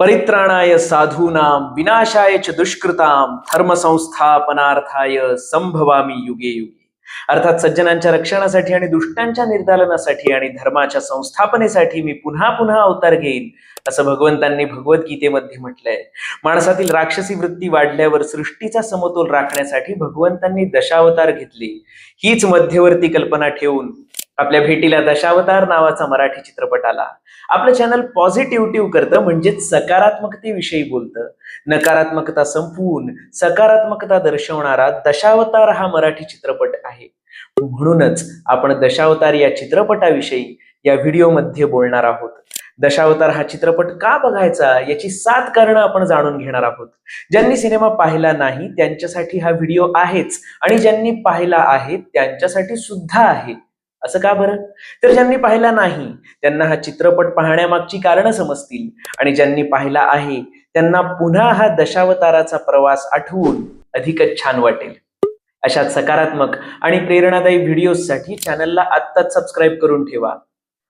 परित्राणाय साधूनां विनाशाय च दुष्कृतां धर्मसंस्थापनार्थाय संभवामी युगे युगे. अर्थात सज्जनांच्या रक्षणासाठी आणि दुष्टांच्या निर्दालनासाठी आणि धर्माच्या संस्थापनेसाठी मी पुन्हा पुन्हा अवतार घेईन असं भगवंतांनी भगवद्गीतेमध्ये म्हटलंय. माणसातील राक्षसी वृत्ती वाढल्यावर सृष्टीचा समतोल राखण्यासाठी भगवंतांनी दशावतार घेतले. हीच मध्यवर्ती कल्पना ठेवून आपल्या भेटीला दशावतार नावाचा मराठी चित्रपट आला आपलं चॅनल पॉझिटिव्हिटिव्ह करतं म्हणजेच सकारात्मकतेविषयी बोलतं. नकारात्मकता संपवून सकारात्मकता दर्शवणारा दशावतार हा मराठी चित्रपट आहे. म्हणूनच आपण दशावतार या चित्रपटाविषयी या व्हिडिओमध्ये बोलणार आहोत. दशावतार हा चित्रपट का बघायचा याची सात कारणं आपण जाणून घेणार आहोत. ज्यांनी सिनेमा पाहिला नाही त्यांच्यासाठी हा व्हिडिओ आहेच. आणि ज्यांनी पाहिला आहे त्यांच्यासाठी सुद्धा आहे. असं का बरं? तर ज्यांनी पाहिला नाही त्यांना हा चित्रपट पाहण्यामागची कारणं समजतील. आणि ज्यांनी पाहिला आहे त्यांना पुन्हा हा दशावताराचा प्रवास आठवून अधिकच छान वाटेल. अशा सकारात्मक आणि प्रेरणादायी व्हिडिओजसाठी चॅनलला आत्ताच सबस्क्राईब करून ठेवा.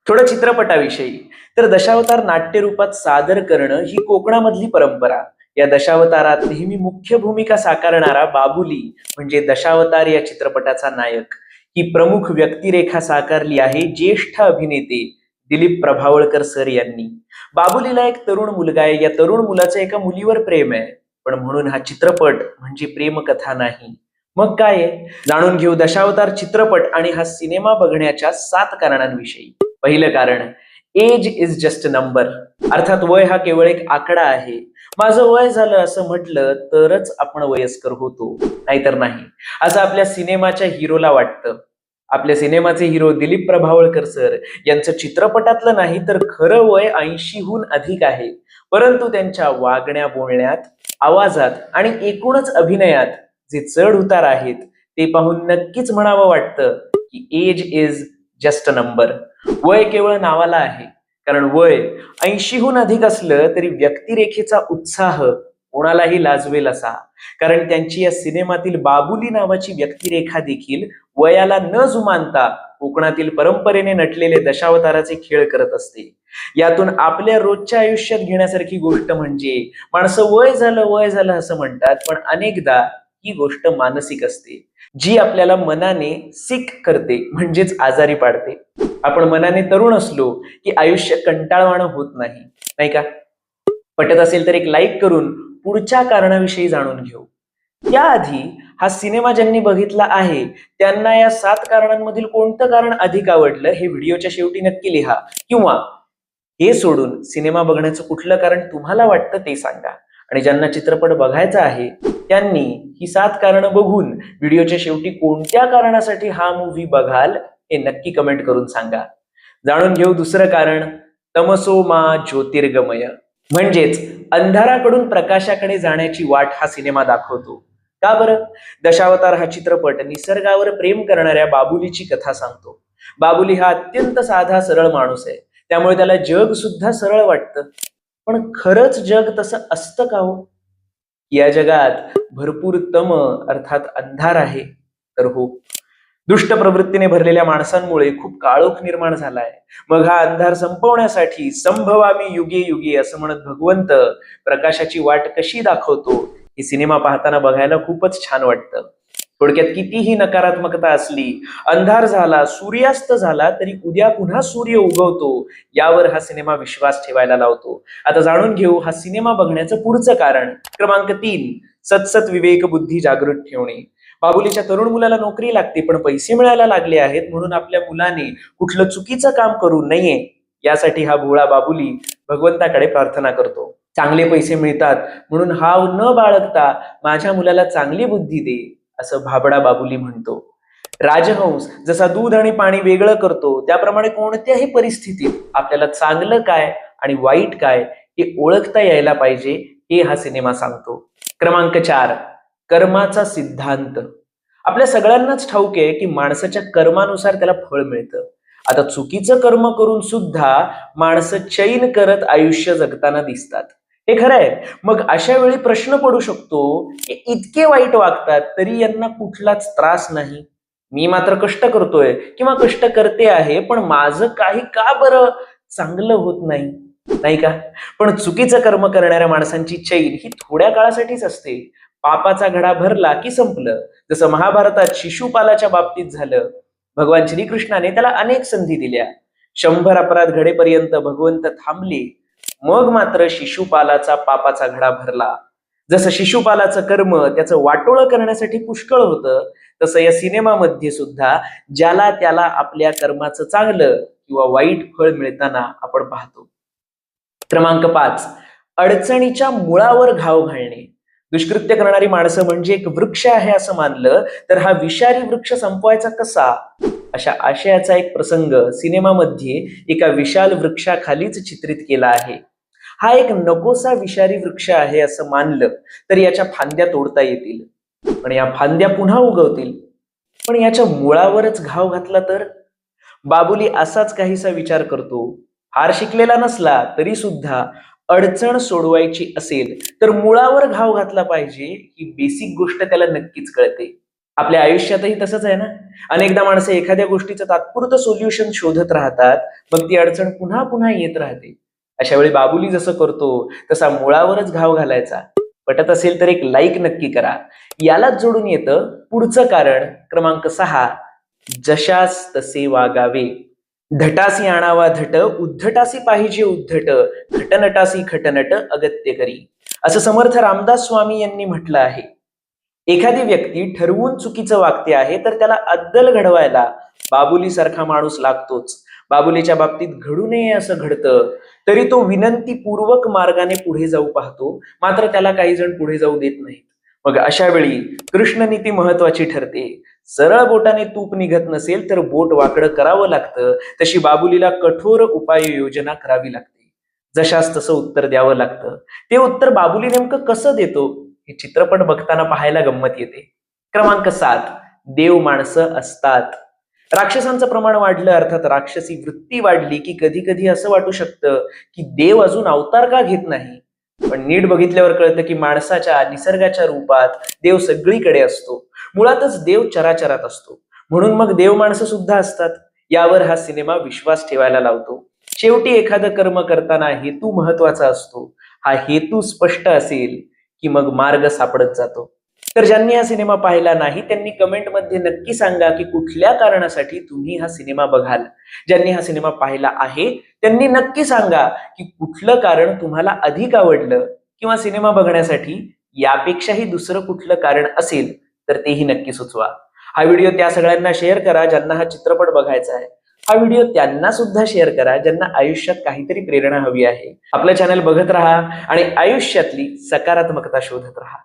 थोडं चित्रपटाविषयी. तर दशावतार नाट्यरूपात सादर करणं ही कोकणामधली परंपरा. या दशावतारात नेहमी मुख्य भूमिका साकारणारा बाबुली म्हणजे दशावतार या चित्रपटाचा नायक. ही प्रमुख व्यक्तिरेखा साकारली आहे ज्येष्ठ अभिनेते दिलीप प्रभावळकर सर यांनी. बाबुलीला एक तरुण मुलगा आहे. या तरुण मुलाचं एका मुलीवर प्रेम आहे. पण म्हणून हा चित्रपट म्हणजे प्रेमकथा नाही. मग काय जाणून घेऊ दशावतार चित्रपट आणि हा सिनेमा बघण्याच्या सात कारणांविषयी. पहिलं कारण एज इज जस्ट नंबर. अर्थात वय हा केवळ एक आकडा आहे. माझं वय झालं असं म्हटलं तरच आपण वयस्कर होतो. नाहीतर नाही. असं आपल्या सिनेमाच्या हिरोला वाटतं. आपल्या सिनेमाचे हिरो दिलीप प्रभावळकर सर यांचं चित्रपटातलं नाही तर खरं वय ऐंशीहून अधिक आहे. परंतु त्यांच्या वागण्या बोलण्यात आवाजात आणि एकूणच अभिनयात जे चढ उतार आहेत ते पाहून नक्कीच म्हणावं वाटतं की age is just a number वय केवळ नावाला आहे. कारण वय ऐंशीहून अधिक असलं तरी व्यक्तिरेखेचा उत्साह कोणालाही लाजवेल असा. कारण त्यांची या सिनेमातील बाबुली नावाची व्यक्तिरेखा देखील वयाला न जुमानता कोकणातील परंपरेने नटलेले दशावताराचे खेळ करत असते. यातून आपल्या रोजच्या आयुष्यात घेण्यासारखी गोष्ट म्हणजे माणसं वय झालं वय झालं असं म्हणतात पण अनेकदा ही गोष्ट मानसिक असते. जी आपल्याला मनाने सिक करते म्हणजेच आजारी पाडते. आपण मनाने तरुण असलो की आयुष्य कंटाळवाणं होत नाही. नाही का? पटत असेल तर एक लाईक करून पुढच्या कारणाविषयी जाणून घेऊ. त्याआधी हा सिनेमा ज्यांनी बघितला आहे त्यांना या सात कारणांमधील कोणतं कारण अधिक आवडलं हे व्हिडिओच्या शेवटी नक्की लिहा. किंवा हे सोडून सिनेमा बघण्याचं कुठलं कारण तुम्हाला वाटतं ते सांगा. आणि ज्यांना चित्रपट बघायचा आहे त्यांनी ही सात कारणं बघून व्हिडिओच्या शेवटी कोणत्या कारणासाठी हा मूव्ही बघाल हे नक्की कमेंट करून सांगा. जाणून घेऊ दुसरं कारण तमसो मा ज्योतिर्गमय. म्हणजेच अंधाराकडून प्रकाशाकडे जाण्याची वाट हा सिनेमा दाखवतो. का बरं? दशावतार हा चित्रपट निसर्गावर प्रेम करणाऱ्या बाबुलीची कथा सांगतो. बाबुली हा अत्यंत साधा सरळ माणूस आहे. त्यामुळे त्याला जग सुद्धा सरळ वाटतं. पण खरंच जग तसं असतं का हो? या जगात भरपूर तम अर्थात अंधार आहे. तर हो दुष्ट प्रवृत्तीने भरलेल्या माणसांमुळे खूप काळोख निर्माण झालाय. मग हा अंधार संपवण्यासाठी संभवामी युगे युगे असं म्हणत भगवंत प्रकाशाची वाट कशी दाखवतो ही सिनेमा पाहताना बघायला खूपच छान वाटतं. थोडक्यात कितीही नकारात्मकता असली अंधार झाला सूर्यास्त झाला तरी उद्या पुन्हा सूर्य उगवतो यावर हा सिनेमा विश्वास ठेवायला लावतो. आता जाणून घेऊ हा सिनेमा बघण्याचं पुढचं कारण. क्रमांक तीन सतसत विवेक बुद्धी जागृत ठेवणे. बाबुलीच्या तरुण मुलाला नोकरी लागते पण पैसे मिळायला लागले आहेत म्हणून आपल्या मुलाने कुठलं चुकीचं काम करू नये यासाठी हा भोळा बाबुली भगवंताकडे प्रार्थना करतो. चांगले पैसे मिळतात म्हणून हाव न बाळगता माझ्या मुलाला चांगली बुद्धी दे असं भाबडा बाबुली म्हणतो. राजहंस जसा दूध आणि पाणी वेगळं करतो त्याप्रमाणे कोणत्याही परिस्थितीत आपल्याला चांगलं काय आणि वाईट काय हे ओळखता यायला पाहिजे हे हा सिनेमा सांगतो. क्रमांक चार. कर्माचा सिद्धांत. आपल्या सगळ्यांनाच ठाऊक आहे की माणसाच्या कर्मानुसार त्याला फळ मिळतं. आता चुकीचं कर्म करून सुद्धा माणसं चैन करत आयुष्य जगताना दिसतात. हे खरं आहे मग अशा वेळी प्रश्न पडू शकतो की इतके वाईट वागतात तरी यांना कुठलाच त्रास नाही. मी मात्र कष्ट करतोय किंवा कष्ट करते आहे पण माझं काही का बरं चांगलं होत नाही? नाही का? पण चुकीचं कर्म करणाऱ्या माणसांची चैन ही थोड्या काळासाठीच असते. पापाचा घडा भरला की संपलं. जसं महाभारतात शिशुपालाच्या बाबतीत झालं भगवान श्रीकृष्णाने त्याला अनेक संधी दिल्या. शंभर अपराध घडेपर्यंत भगवंत थांबले. मग मात्र शिशुपालाचा पापाचा घडा भरला. जसं शिशुपालाचं कर्म त्याचं वाटोळं करण्यासाठी पुष्कळ होतं तसं या सिनेमामध्ये सुद्धा ज्याला त्याला आपल्या कर्माचं चांगलं किंवा वाईट फळ मिळताना आपण पाहतो. क्रमांक पाच. अडचणीच्या मुळावर घाव घालणे. दुष्कृत्य करणारी माणसं म्हणजे एक वृक्ष आहे असं मानलं तर हा विषारी वृक्ष संपवायचा कसा? अशा आशयाचा एक प्रसंग सिनेमामध्ये एका विशाल वृक्षाखालीच चित्रित केला आहे. हा एक नकोसा विषारी वृक्ष आहे असं मानलं तर याच्या फांद्या तोडता येतील. पण या फांद्या पुन्हा उगवतील. पण याच्या मुळावरच घाव घातला तर? बाबुली असाच काहीसा विचार करतो. फार शिकलेला नसला तरी सुद्धा अडचण सोडवायची असेल तर मुळावर घाव घातला पाहिजे ही बेसिक गोष्ट त्याला नक्कीच कळते. आपल्या आयुष्यातही तसंच आहे ना? अनेकदा माणसं एखाद्या गोष्टीचं तात्पुरतं सोल्युशन शोधत राहतात मग ती अडचण पुन्हा पुन्हा येत राहते. अशा वेळी बाबुली जसं करतो तसा मुळावरच घाव घालायचा. पटत असेल तर एक लाईक नक्की करा. यालाच जोडून येतं पुढचं कारण क्रमांक सहा जशास तसे वागावे. धटासी आणावा धट उद्धटासी पाहिजे उद्धट खटनटासी खटनट अगत्य करी. असं समर्थ रामदास स्वामी यांनी म्हटलं आहे. एखादी व्यक्ती ठरवून चुकीचं वागते आहे तर त्याला अद्दल घडवायला बाबुली सारखा माणूस लागतोच. बाबुलीच्या बाबतीत घडू नये असं घडतं तरी तो विनंतीपूर्वक मार्गाने पुढे जाऊ पाहतो. मात्र त्याला काही जण पुढे जाऊ देत नाहीत. मग अशा वेळी कृष्णनीती महत्वाची ठरते. सरळ बोटाने तूप निघत नसेल तर बोट वाकडं करावं लागतं. तशी बाबुलीला कठोर उपाययोजना करावी लागते. जशास तसं उत्तर द्यावं लागतं. ते उत्तर बाबुली नेमकं कसं देतो? हे चित्रपट बघताना पाहायला गंमत येते. क्रमांक सात देव माणसं असतात. राक्षसांचं प्रमाण वाढलं अर्थात राक्षसी वृत्ती वाढली की कधी कधी असं वाटू शकतं की देव अजून अवतार का घेत नाही? पण नीट बघितल्यावर कळतं की माणसाच्या निसर्गाच्या रूपात देव सगळीकडे असतो. मुळातच देव चराचरात असतो. म्हणून मग देव माणसं सुद्धा असतात. यावर हा सिनेमा विश्वास ठेवायला लावतो. शेवटी एखादं कर्म करताना हेतू महत्त्वाचा असतो. हा हेतू स्पष्ट असेल की मग मार्ग सापडत जातो. तर ज्यांनी हा सिनेमा पाहिला नाही त्यांनी कमेंटमध्ये नक्की सांगा की कुठल्या कारणासाठी तुम्ही हा सिनेमा बघाल. ज्यांनी हा सिनेमा पाहिला आहे त्यांनी नक्की सांगा की कुठलं कारण तुम्हाला अधिक आवडलं किंवा सिनेमा बघण्यासाठी यापेक्षाही दुसरं कुठलं कारण असेल तर तेही नक्की सुचवा. हा व्हिडिओ त्या सगळ्यांना शेअर करा ज्यांना हा चित्रपट बघायचा आहे. हा व्हिडिओ त्यांना सुद्धा शेअर करा ज्यांना आयुष्यात काहीतरी प्रेरणा हवी आहे. आपलं चॅनल बघत राहा आणि आयुष्यातली सकारात्मकता शोधत राहा.